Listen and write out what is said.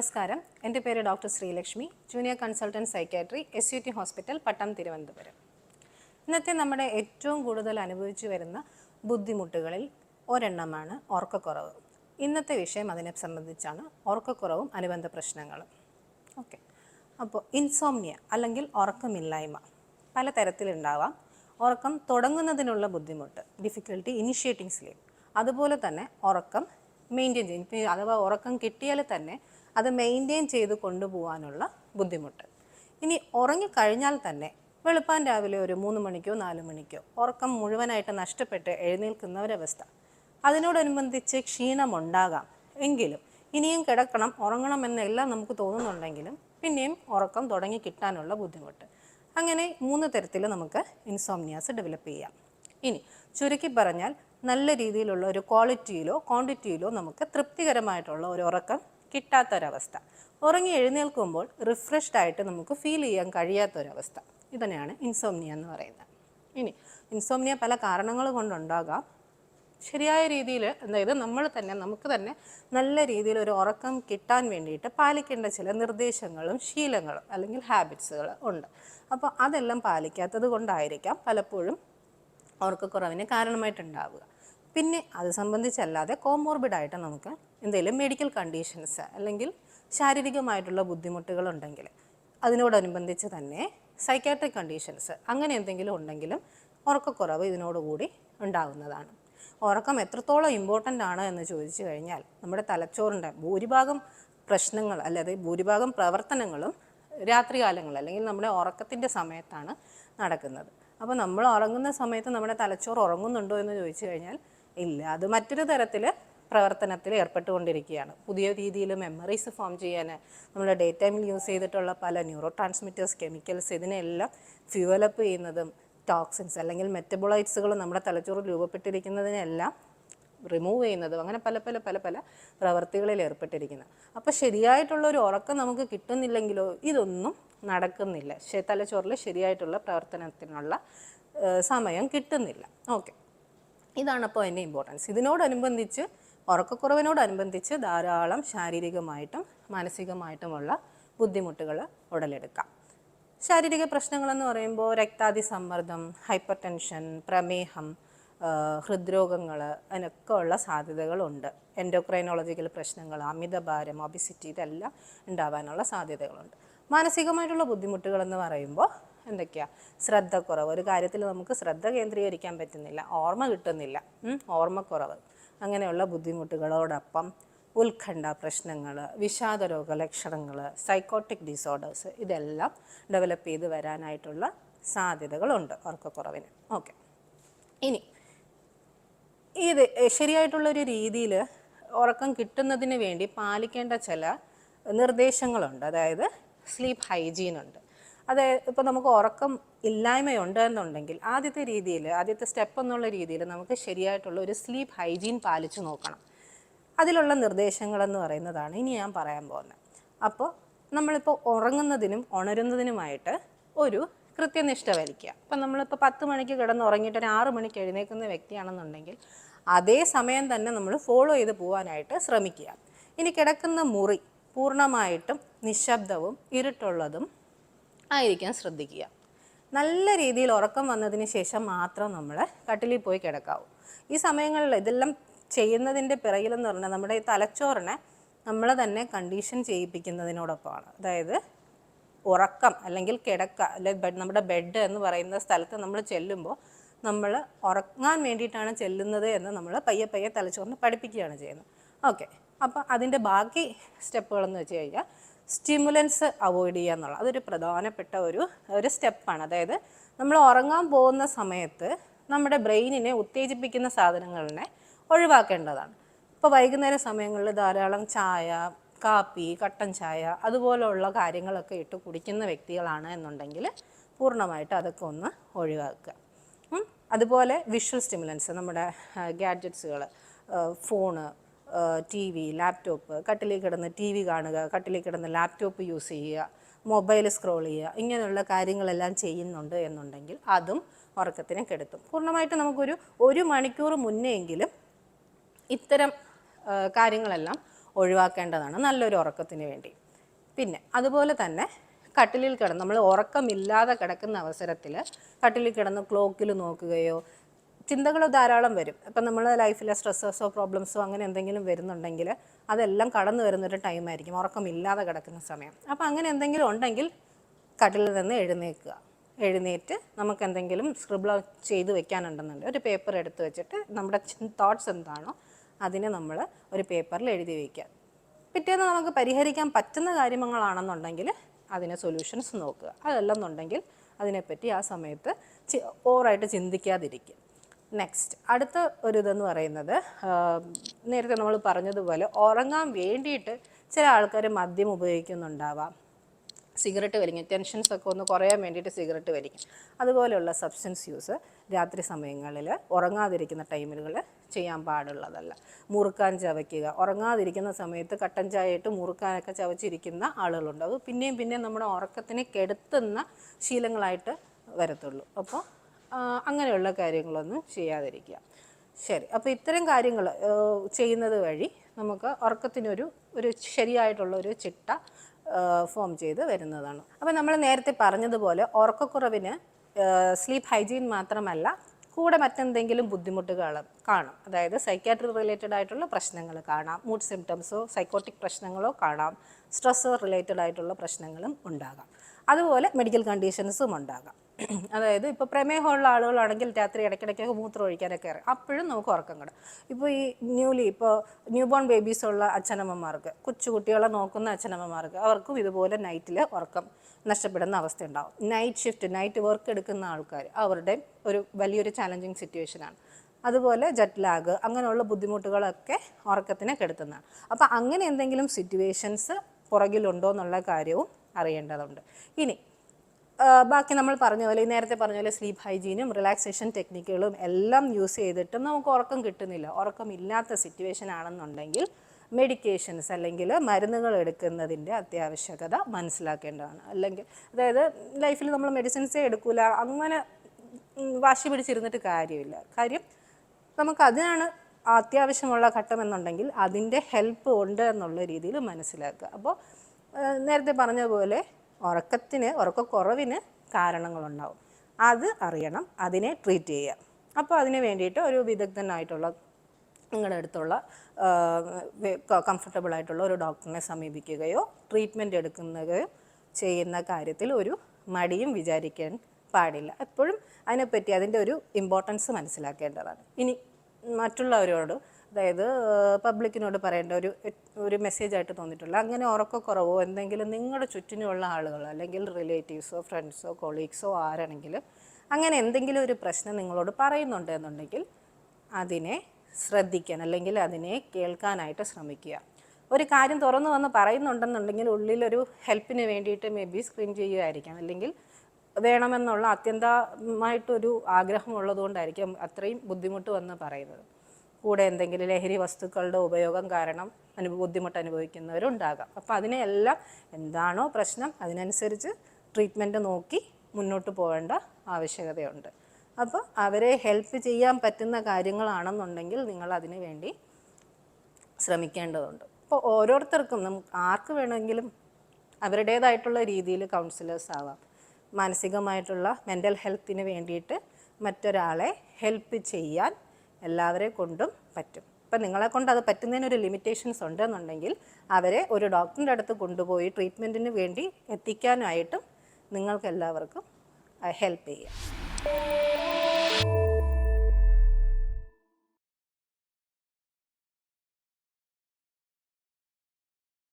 നമസ്കാരം. എന്റെ പേര് doctor Sreelakshmi. Junior consultant psychiatry S U T hospital Pattom Thiruvananthapuram ഇന്നത്തെ നമ്മുടെ ഏറ്റവും കൂടുതൽ അനുഭവിച്ചു വരുന്ന ബുദ്ധിമുട്ടുകളിൽ ഒരെണ്ണമാണ് ഓർക്കക്കുറവ്. ഇന്നത്തെ വിഷയം അതിനെ സംബന്ധിച്ചാണ് ഓർക്കക്കുറവും അനുബന്ധ പ്രശ്നങ്ങളും. ഓക്കെ. അപ്പോൾ ഇൻസോംനിയ അല്ലെങ്കിൽ ഉറക്കമില്ലായ്മ പല തരത്തിലുണ്ടാവാം ഉറക്കം തുടങ്ങുന്നതിനുള്ള ബുദ്ധിമുട്ട് ഡിഫിക്കൽട്ടി ഇനിഷ്യേറ്റിംഗ് സ്ലീപ്പ് അതുപോലെ തന്നെ ഉറക്കം മെയിന്റെയിൻ ചെയ്യും. അഥവാ ഉറക്കം കിട്ടിയാൽ തന്നെ അത് മെയിന്റെയിൻ ചെയ്ത് കൊണ്ടുപോകാനുള്ള ബുദ്ധിമുട്ട്. ഇനി ഉറങ്ങിക്കഴിഞ്ഞാൽ തന്നെ വെളുപ്പാൻ രാവിലെ ഒരു മൂന്ന് മണിക്കോ നാല് മണിക്കോ ഉറക്കം മുഴുവനായിട്ട് നഷ്ടപ്പെട്ട് എഴുന്നേൽക്കുന്ന ഒരവസ്ഥ അതിനോടനുബന്ധിച്ച് ക്ഷീണമുണ്ടാകാം. എങ്കിലും ഇനിയും കിടക്കണം ഉറങ്ങണം എന്നെല്ലാം നമുക്ക് തോന്നുന്നുണ്ടെങ്കിലും പിന്നെയും ഉറക്കം തുടങ്ങി കിട്ടാനുള്ള ബുദ്ധിമുട്ട്. അങ്ങനെ മൂന്ന് തരത്തിൽ നമുക്ക് ഇൻസോംനിയാസ് ഡെവലപ്പ് ചെയ്യാം. ഇനി ചുരുക്കി പറഞ്ഞാൽ നല്ല രീതിയിലുള്ള ഒരു ക്വാളിറ്റിയിലോ ക്വാണ്ടിറ്റിയിലോ നമുക്ക് തൃപ്തികരമായിട്ടുള്ള ഒരു ഉറക്കം കിട്ടാത്തൊരവസ്ഥ. ഉറങ്ങി എഴുന്നേൽക്കുമ്പോൾ റിഫ്രഷ്ഡ് ആയിട്ട് നമുക്ക് ഫീൽ ചെയ്യാൻ കഴിയാത്തൊരവസ്ഥ. ഇതന്നെയാണ് ഇൻസോംനിയ എന്ന് പറയുന്നത്. ഇനി ഇൻസോംനിയ പല കാരണങ്ങൾ കൊണ്ടുണ്ടാകാം. ശരിയായ രീതിയിൽ അതായത് നമ്മൾ തന്നെ നമുക്ക് തന്നെ നല്ല രീതിയിൽ ഒരു ഉറക്കം കിട്ടാൻ വേണ്ടിയിട്ട് പാലിക്കേണ്ട ചില നിർദ്ദേശങ്ങളും ശീലങ്ങളും അല്ലെങ്കിൽ ഹാബിറ്റ്സുകൾ ഉണ്ട്. അപ്പോൾ അതെല്ലാം പാലിക്കാത്തത് കൊണ്ടായിരിക്കാം പലപ്പോഴും ഉറക്കക്കുറവിന് കാരണമായിട്ടുണ്ടാവുക. പിന്നെ അത് സംബന്ധിച്ചല്ലാതെ കോമോർബിഡായിട്ട് നമുക്ക് എന്തെങ്കിലും മെഡിക്കൽ കണ്ടീഷൻസ് അല്ലെങ്കിൽ ശാരീരികമായിട്ടുള്ള ബുദ്ധിമുട്ടുകളുണ്ടെങ്കിൽ അതിനോടനുബന്ധിച്ച് തന്നെ സൈക്കാട്രിക് കണ്ടീഷൻസ് അങ്ങനെ എന്തെങ്കിലും ഉണ്ടെങ്കിലും ഉറക്കക്കുറവ് ഇതിനോടുകൂടി ഉണ്ടാകുന്നതാണ് ഉറക്കം എത്രത്തോളം ഇമ്പോർട്ടന്റ് ആണ് എന്ന് ചോദിച്ചു കഴിഞ്ഞാൽ നമ്മുടെ തലച്ചോറിന്റെ ഭൂരിഭാഗം പ്രശ്നങ്ങൾ അല്ലാതെ ഭൂരിഭാഗം പ്രവർത്തനങ്ങളും രാത്രികാലങ്ങൾ അല്ലെങ്കിൽ നമ്മുടെ ഉറക്കത്തിന്റെ സമയത്താണ് നടക്കുന്നത്. അപ്പോൾ നമ്മൾ ഉറങ്ങുന്ന സമയത്ത് നമ്മുടെ തലച്ചോറ് ഉറങ്ങുന്നുണ്ടോ എന്ന് ചോദിച്ചു കഴിഞ്ഞാൽ ഇല്ല. അത് മറ്റൊരു തരത്തിൽ പ്രവർത്തനത്തിൽ ഏർപ്പെട്ടുകൊണ്ടിരിക്കുകയാണ്. പുതിയ രീതിയിൽ മെമ്മറീസ് ഫോം ചെയ്യാൻ നമ്മൾ ഡേ ടൈമിൽ യൂസ് ചെയ്തിട്ടുള്ള പല ന്യൂറോ ട്രാൻസ്മിറ്റേഴ്സ് കെമിക്കൽസ് ഇതിനെല്ലാം ഫ്യൂവലപ്പ് ചെയ്യുന്നതും ടോക്സിൻസ് അല്ലെങ്കിൽ മെറ്റബോളൈറ്റ്സുകൾ നമ്മുടെ തലച്ചോറിൽ രൂപപ്പെട്ടിരിക്കുന്നതിനെല്ലാം റിമൂവ് ചെയ്യുന്നതും അങ്ങനെ പല പല പല പല പ്രവർത്തികളിൽ ഏർപ്പെട്ടിരിക്കുന്നത് അപ്പോൾ ശരിയായിട്ടുള്ള ഒരു ഉറക്കം നമുക്ക് കിട്ടുന്നില്ലെങ്കിലോ ഇതൊന്നും നടക്കുന്നില്ല. തലച്ചോറിൽ ശരിയായിട്ടുള്ള പ്രവർത്തനത്തിനുള്ള സമയം കിട്ടുന്നില്ല. ഓക്കെ ഇതാണ് അപ്പോൾ അതിന്റെ ഇമ്പോർട്ടൻസ് ഇതിനോടനുബന്ധിച്ച് ഉറക്കക്കുറവിനോടനുബന്ധിച്ച് ധാരാളം ശാരീരികമായിട്ടും മാനസികമായിട്ടുമുള്ള ബുദ്ധിമുട്ടുകൾ ഉടലെടുക്കാം. ശാരീരിക പ്രശ്നങ്ങളെന്ന് പറയുമ്പോൾ രക്താതി സമ്മർദ്ദം ഹൈപ്പർ ടെൻഷൻ പ്രമേഹം ഹൃദ്രോഗങ്ങൾ അതിനൊക്കെ ഉള്ള സാധ്യതകളുണ്ട്. എൻഡോക്രൈനോളജിക്കൽ പ്രശ്നങ്ങൾ അമിതഭാരം ഒബിസിറ്റി ഇതെല്ലാം ഉണ്ടാവാനുള്ള സാധ്യതകളുണ്ട്. മാനസികമായിട്ടുള്ള ബുദ്ധിമുട്ടുകളെന്ന് പറയുമ്പോൾ എന്തൊക്കെയാണ് ശ്രദ്ധക്കുറവ്. ഒരു കാര്യത്തിൽ നമുക്ക് ശ്രദ്ധ കേന്ദ്രീകരിക്കാൻ പറ്റുന്നില്ല. ഓർമ്മ കിട്ടുന്നില്ല. ഓർമ്മക്കുറവ്. അങ്ങനെയുള്ള ബുദ്ധിമുട്ടുകളോടൊപ്പം ഉത്കണ്ഠ പ്രശ്നങ്ങൾ വിഷാദരോഗ ലക്ഷണങ്ങൾ സൈക്കോട്ടിക് ഡിസോർഡേഴ്സ് ഇതെല്ലാം ഡെവലപ്പ് ചെയ്ത് വരാനായിട്ടുള്ള സാധ്യതകളുണ്ട് ഉറക്കക്കുറവിന്. ഓക്കെ ഇനി ഇത് ശരിയായിട്ടുള്ളൊരു രീതിയിൽ ഉറക്കം കിട്ടുന്നതിന് വേണ്ടി പാലിക്കേണ്ട ചില നിർദ്ദേശങ്ങളുണ്ട്. അതായത് സ്ലീപ്പ് ഹൈജീൻ ഉണ്ട്. അതായത് ഇപ്പോൾ നമുക്ക് ഉറക്കം ഇല്ലായ്മയുണ്ട് എന്നുണ്ടെങ്കിൽ ആദ്യത്തെ രീതിയിൽ ആദ്യത്തെ സ്റ്റെപ്പ് എന്നുള്ള രീതിയിൽ നമുക്ക് ശരിയായിട്ടുള്ള ഒരു സ്ലീപ്പ് ഹൈജീൻ പാലിച്ചു നോക്കണം. അതിലുള്ള നിർദ്ദേശങ്ങളെന്ന് പറയുന്നതാണ് ഇനി ഞാൻ പറയാൻ പോകുന്നത്. അപ്പോൾ നമ്മളിപ്പോൾ ഉറങ്ങുന്നതിനും ഉണരുന്നതിനുമായിട്ട് ഒരു കൃത്യനിഷ്ഠ വലിക്കുക അപ്പം നമ്മളിപ്പോൾ പത്ത് മണിക്ക് കിടന്ന് ഉറങ്ങിയിട്ട് ഒരു ആറ് മണിക്ക് എഴുന്നേൽക്കുന്ന വ്യക്തിയാണെന്നുണ്ടെങ്കിൽ അതേ സമയം തന്നെ നമ്മൾ ഫോളോ ചെയ്ത് പോകാനായിട്ട് ശ്രമിക്കുക. ഇനി കിടക്കുന്ന മുറി പൂർണമായിട്ടും നിശബ്ദവും ഇരുട്ടുള്ളതും ആയിരിക്കാൻ ശ്രദ്ധിക്കുക. നല്ല രീതിയിൽ ഉറക്കം വന്നതിന് ശേഷം മാത്രം നമ്മൾ കട്ടിലിൽ പോയി കിടക്കാവൂ. ഈ സമയങ്ങളിൽ ഇതെല്ലാം ചെയ്യുന്നതിന്റെ പിറകിലെന്ന് പറഞ്ഞാൽ നമ്മുടെ ഈ തലച്ചോറിനെ നമ്മൾ തന്നെ കണ്ടീഷൻ ചെയ്യിപ്പിക്കുന്നതിനോടൊപ്പമാണ്. അതായത് ഉറക്കം അല്ലെങ്കിൽ കിടക്ക അല്ലെങ്കിൽ ബെഡ് നമ്മുടെ ബെഡ് എന്ന് പറയുന്ന സ്ഥലത്ത് നമ്മൾ ചെല്ലുമ്പോൾ നമ്മൾ ഉറങ്ങാൻ വേണ്ടിയിട്ടാണ് ചെല്ലുന്നത് എന്ന് നമ്മൾ പയ്യെ പയ്യെ തലച്ചോറിന് പഠിപ്പിക്കുകയാണ് ചെയ്യുന്നത്. ഓക്കെ. അപ്പോൾ അതിന്റെ ബാക്കി സ്റ്റെപ്പുകളെന്ന് വെച്ച് കഴിഞ്ഞാൽ സ്റ്റിമുലൻസ് അവോയ്ഡ് ചെയ്യുക എന്നുള്ള അതൊരു പ്രധാനപ്പെട്ട ഒരു ഒരു സ്റ്റെപ്പാണ്. അതായത് നമ്മൾ ഉറങ്ങാൻ പോകുന്ന സമയത്ത് നമ്മുടെ ബ്രെയിനിനെ ഉത്തേജിപ്പിക്കുന്ന സാധനങ്ങളിനെ ഒഴിവാക്കേണ്ടതാണ്. ഇപ്പോൾ വൈകുന്നേര സമയങ്ങളിൽ ധാരാളം ചായ കാപ്പി കട്ടൻ ചായ അതുപോലെയുള്ള കാര്യങ്ങളൊക്കെ ഇട്ട് കുടിക്കുന്ന വ്യക്തികളാണ് എന്നുണ്ടെങ്കിൽ പൂർണമായിട്ട് അതൊക്കെ ഒന്ന് ഒഴിവാക്കുക. അതുപോലെ വിഷ്വൽ സ്റ്റിമുലൻസ് നമ്മുടെ ഗാഡ്ജറ്റ്സുകൾ ഫോണ് ടി വി ലാപ്ടോപ്പ് കട്ടിലിൽ കിടന്ന് ടി വി കാണുക കട്ടിലിൽ കിടന്ന് ലാപ്ടോപ്പ് യൂസ് ചെയ്യുക മൊബൈൽ സ്ക്രോൾ ചെയ്യുക ഇങ്ങനെയുള്ള കാര്യങ്ങളെല്ലാം ചെയ്യുന്നുണ്ട് എന്നുണ്ടെങ്കിൽ അതും ഉറക്കത്തിനെ കെടുത്തും. പൂർണമായിട്ട് നമുക്കൊരു ഒരു മണിക്കൂർ മുന്നേ എങ്കിലും ഇത്തരം കാര്യങ്ങളെല്ലാം ഒഴിവാക്കേണ്ടതാണ്. നല്ലൊരു ഉറക്കത്തിന് വേണ്ടി. പിന്നെ അതുപോലെ തന്നെ കട്ടിലിൽ കിടന്ന് നമ്മൾ ഉറക്കമില്ലാതെ കിടക്കുന്ന അവസരത്തിൽ കട്ടിലിൽ കിടന്ന് ക്ലോക്കിൽ നോക്കുകയോ ചിന്തകൾ ധാരാളം വരും. ഇപ്പം നമ്മൾ ലൈഫിലെ സ്ട്രെസ്സസോ പ്രോബ്ലംസോ അങ്ങനെ എന്തെങ്കിലും വരുന്നുണ്ടെങ്കിൽ അതെല്ലാം കടന്നു വരുന്നൊരു ടൈമായിരിക്കും ഉറക്കമില്ലാതെ കിടക്കുന്ന സമയം. അപ്പോൾ അങ്ങനെ എന്തെങ്കിലും ഉണ്ടെങ്കിൽ കട്ടിലിൽ നിന്ന് എഴുന്നേൽക്കുക എഴുന്നേറ്റ് നമുക്ക് എന്തെങ്കിലും സ്ക്രിബിൾ ചെയ്ത് വെക്കാനുണ്ടെന്നുണ്ട് ഒരു പേപ്പർ എടുത്ത് വെച്ചിട്ട് നമ്മുടെ തോട്ട്സ് എന്താണോ അതിനെ നമ്മൾ ഒരു പേപ്പറിൽ എഴുതി വയ്ക്കുക പിറ്റേന്ന് നമുക്ക് പരിഹരിക്കാൻ പറ്റുന്ന കാര്യങ്ങളാണെന്നുണ്ടെങ്കിൽ അതിനെ സൊല്യൂഷൻസ് നോക്കുക. അതല്ലെന്നുണ്ടെങ്കിൽ അതിനെപ്പറ്റി ആ സമയത്ത് ഓവറായിട്ട് ചിന്തിക്കാതിരിക്കുക. നെക്സ്റ്റ് അടുത്ത ഒരു ഇതെന്ന് പറയുന്നത് നേരത്തെ നമ്മൾ പറഞ്ഞതുപോലെ ഉറങ്ങാൻ വേണ്ടിയിട്ട് ചില ആൾക്കാർ മദ്യം ഉപയോഗിക്കുന്നുണ്ടാവാം. സിഗരറ്റ് വലിക്കും ടെൻഷൻസ് ഒക്കെ ഒന്ന് കുറയാൻ വേണ്ടിയിട്ട് സിഗരറ്റ് വലിക്കും. അതുപോലെയുള്ള സബ്സ്റ്റൻസ് യൂസ് രാത്രി സമയങ്ങളിൽ ഉറങ്ങാതിരിക്കുന്ന ടൈമുകളിൽ ചെയ്യാൻ പാടുള്ളതല്ല. മുറുക്കാൻ ചവയ്ക്കുക ഉറങ്ങാതിരിക്കുന്ന സമയത്ത് കട്ടൻ ചായയിട്ട് മുറുക്കാനൊക്കെ ചവച്ചിരിക്കുന്ന ആളുകളുണ്ട് അത് പിന്നെയും പിന്നെയും നമ്മുടെ ഉറക്കത്തിനെ കെടുത്തുന്ന ശീലങ്ങളായിട്ട് വരത്തുള്ളൂ. അപ്പോൾ അങ്ങനെയുള്ള കാര്യങ്ങളൊന്നും ചെയ്യാതിരിക്കുക. ശരി. അപ്പോൾ ഇത്തരം കാര്യങ്ങൾ ചെയ്യുന്നത് വഴി നമുക്ക് ഉറക്കത്തിനൊരു ഒരു ശരിയായിട്ടുള്ള ഒരു ചിട്ട ഫോം ചെയ്ത് വരുന്നതാണ്. അപ്പോൾ നമ്മൾ നേരത്തെ പറഞ്ഞതുപോലെ ഉറക്കക്കുറവിന് സ്ലീപ്പ് ഹൈജീൻ മാത്രമല്ല കൂടെ മറ്റെന്തെങ്കിലും ബുദ്ധിമുട്ടുകൾ കാണും. അതായത് സൈക്കാട്രി റിലേറ്റഡ് ആയിട്ടുള്ള പ്രശ്നങ്ങൾ കാണാം. മൂഡ് സിംറ്റംസോ സൈക്കോട്ടിക് പ്രശ്നങ്ങളോ കാണാം. സ്ട്രെസ്സോ റിലേറ്റഡ് ആയിട്ടുള്ള പ്രശ്നങ്ങളും ഉണ്ടാകാം. അതുപോലെ മെഡിക്കൽ കണ്ടീഷൻസും ഉണ്ടാകാം. അതായത് ഇപ്പോൾ പ്രമേഹമുള്ള ആളുകളാണെങ്കിൽ രാത്രി ഇടയ്ക്കിടയ്ക്കൊക്കെ മൂത്രം ഒഴിക്കാനൊക്കെ ഇറങ്ങും. അപ്പോഴും നമുക്ക് ഉറക്കം കിടും ഇപ്പോൾ ഈ ന്യൂലി ഇപ്പോൾ ന്യൂ ബോൺ ബേബീസ് ഉള്ള അച്ഛനമ്മമാർക്ക് കൊച്ചുകുട്ടികളെ നോക്കുന്ന അച്ഛനമ്മമാർക്ക് അവർക്കും ഇതുപോലെ നൈറ്റിൽ ഉറക്കം നഷ്ടപ്പെടുന്ന അവസ്ഥ ഉണ്ടാവും. നൈറ്റ് ഷിഫ്റ്റ് നൈറ്റ് വർക്ക് എടുക്കുന്ന ആൾക്കാർ അവരുടെ ഒരു വലിയൊരു ചാലഞ്ചിങ് സിറ്റുവേഷനാണ് അതുപോലെ ജെറ്റ് ലാഗ് അങ്ങനെയുള്ള ബുദ്ധിമുട്ടുകളൊക്കെ ഉറക്കത്തിനെ കെടുത്തുന്നതാണ്. അപ്പോൾ അങ്ങനെ എന്തെങ്കിലും സിറ്റുവേഷൻസ് പുറകിലുണ്ടോ എന്നുള്ള കാര്യവും അറിയേണ്ടതുണ്ട്. ഇനി ബാക്കി നമ്മൾ പറഞ്ഞ പോലെ നേരത്തെ പറഞ്ഞ പോലെ സ്ലീപ്പ് ഹൈജീനും റിലാക്സേഷൻ ടെക്നിക്കുകളും എല്ലാം യൂസ് ചെയ്തിട്ടും നമുക്ക് ഉറക്കം കിട്ടുന്നില്ല. ഉറക്കമില്ലാത്ത സിറ്റുവേഷൻ ആണെന്നുണ്ടെങ്കിൽ മെഡിക്കേഷൻസ് അല്ലെങ്കിൽ മരുന്നുകൾ എടുക്കുന്നതിന്റെ അത്യാവശ്യകത മനസ്സിലാക്കേണ്ടതാണ്. അല്ലെങ്കിൽ അതായത് ലൈഫിൽ നമ്മൾ മെഡിസിൻസേ എടുക്കൂല അങ്ങനെ വാശി പിടിച്ചിരുന്നിട്ട് കാര്യമില്ല. കാര്യം നമുക്ക് അതിനാണ് അത്യാവശ്യമുള്ള ഘട്ടം എന്നുണ്ടെങ്കിൽ അതിന്റെ ഹെൽപ്പ് ഉണ്ട് എന്നുള്ള രീതിയിൽ മനസ്സിലാക്കുക. അപ്പോൾ നേരത്തെ പറഞ്ഞതുപോലെ പോലെ ഉറക്കത്തിന് ഉറക്കക്കുറവിന് കാരണങ്ങളുണ്ടാവും. അത് അറിയണം അതിനെ ട്രീറ്റ് ചെയ്യുക. അപ്പോൾ അതിന് വേണ്ടിയിട്ട് ഒരു വിദഗ്ധനായിട്ടുള്ള നിങ്ങളുടെ അടുത്തുള്ള കംഫർട്ടബിൾ ആയിട്ടുള്ള ഒരു ഡോക്ടറിനെ സമീപിക്കുകയോ ട്രീറ്റ്മെന്റ് എടുക്കുകയോ ചെയ്യുന്ന കാര്യത്തിൽ ഒരു മടിയും വിചാരിക്കാൻ പാടില്ല. എപ്പോഴും അതിനെപ്പറ്റി അതിന്റെ ഒരു ഇമ്പോർട്ടൻസ് മനസ്സിലാക്കേണ്ടതാണ്. ഇനി മറ്റുള്ളവരോട് അതായത് പബ്ലിക്കിനോട് പറയേണ്ട ഒരു ഒരു മെസ്സേജ് ആയിട്ട് തോന്നിയിട്ടുള്ള അങ്ങനെ ഉറക്കക്കുറവോ എന്തെങ്കിലും നിങ്ങളുടെ ചുറ്റിനുമുള്ള ആളുകൾ അല്ലെങ്കിൽ റിലേറ്റീവ്സോ ഫ്രണ്ട്സോ കൊളീഗ്സോ ആരാണെങ്കിലും അങ്ങനെ എന്തെങ്കിലും ഒരു പ്രശ്നം നിങ്ങളോട് പറയുന്നുണ്ട് എന്നുണ്ടെങ്കിൽ അതിനെ ശ്രദ്ധിക്കാൻ അല്ലെങ്കിൽ അതിനെ കേൾക്കാനായിട്ട് ശ്രമിക്കുക. ഒരു കാര്യം തുറന്നു വന്ന് പറയുന്നുണ്ടെന്നുണ്ടെങ്കിൽ ഉള്ളിലൊരു ഹെൽപ്പിന് വേണ്ടിയിട്ട് മേ ബി സ്ക്രീൻ ചെയ്യുമായിരിക്കാം അല്ലെങ്കിൽ വേണമെന്നുള്ള അത്യന്തമായിട്ടൊരു ആഗ്രഹമുള്ളതുകൊണ്ടായിരിക്കും അത്രയും ബുദ്ധിമുട്ട് വന്ന് പറയുന്നത്. കൂടെ എന്തെങ്കിലും ലഹരി വസ്തുക്കളുടെ ഉപയോഗം കാരണം അനു ബുദ്ധിമുട്ട് അനുഭവിക്കുന്നവരുണ്ടാകാം. അപ്പോൾ അതിനെല്ലാം എന്താണോ പ്രശ്നം അതിനനുസരിച്ച് ട്രീറ്റ്മെന്റ് നോക്കി മുന്നോട്ട് പോകേണ്ട ആവശ്യകതയുണ്ട്. അപ്പോൾ അവരെ ഹെൽപ്പ് ചെയ്യാൻ പറ്റുന്ന കാര്യങ്ങളാണെന്നുണ്ടെങ്കിൽ നിങ്ങൾ അതിനു വേണ്ടി ശ്രമിക്കേണ്ടതുണ്ട്. അപ്പോൾ ഓരോരുത്തർക്കും നമുക്ക് ആർക്ക് വേണമെങ്കിലും അവരുടേതായിട്ടുള്ള രീതിയിൽ കൗൺസിലേഴ്സ് ആവാം. മാനസികമായിട്ടുള്ള മെന്റൽ ഹെൽത്തിന് വേണ്ടിയിട്ട് മറ്റൊരാളെ ഹെൽപ്പ് ചെയ്യാൻ എല്ലാവരെ കൊണ്ടും പറ്റും. ഇപ്പം നിങ്ങളെ കൊണ്ട് അത് പറ്റുന്നതിനൊരു ലിമിറ്റേഷൻസ് ഉണ്ടെന്നുണ്ടെങ്കിൽ അവരെ ഒരു ഡോക്ടറിന്റെ അടുത്ത് കൊണ്ടുപോയി ട്രീറ്റ്മെന്റിന് വേണ്ടി എത്തിക്കാനായിട്ടും നിങ്ങൾക്ക് എല്ലാവർക്കും ഹെൽപ്പ് ചെയ്യാം.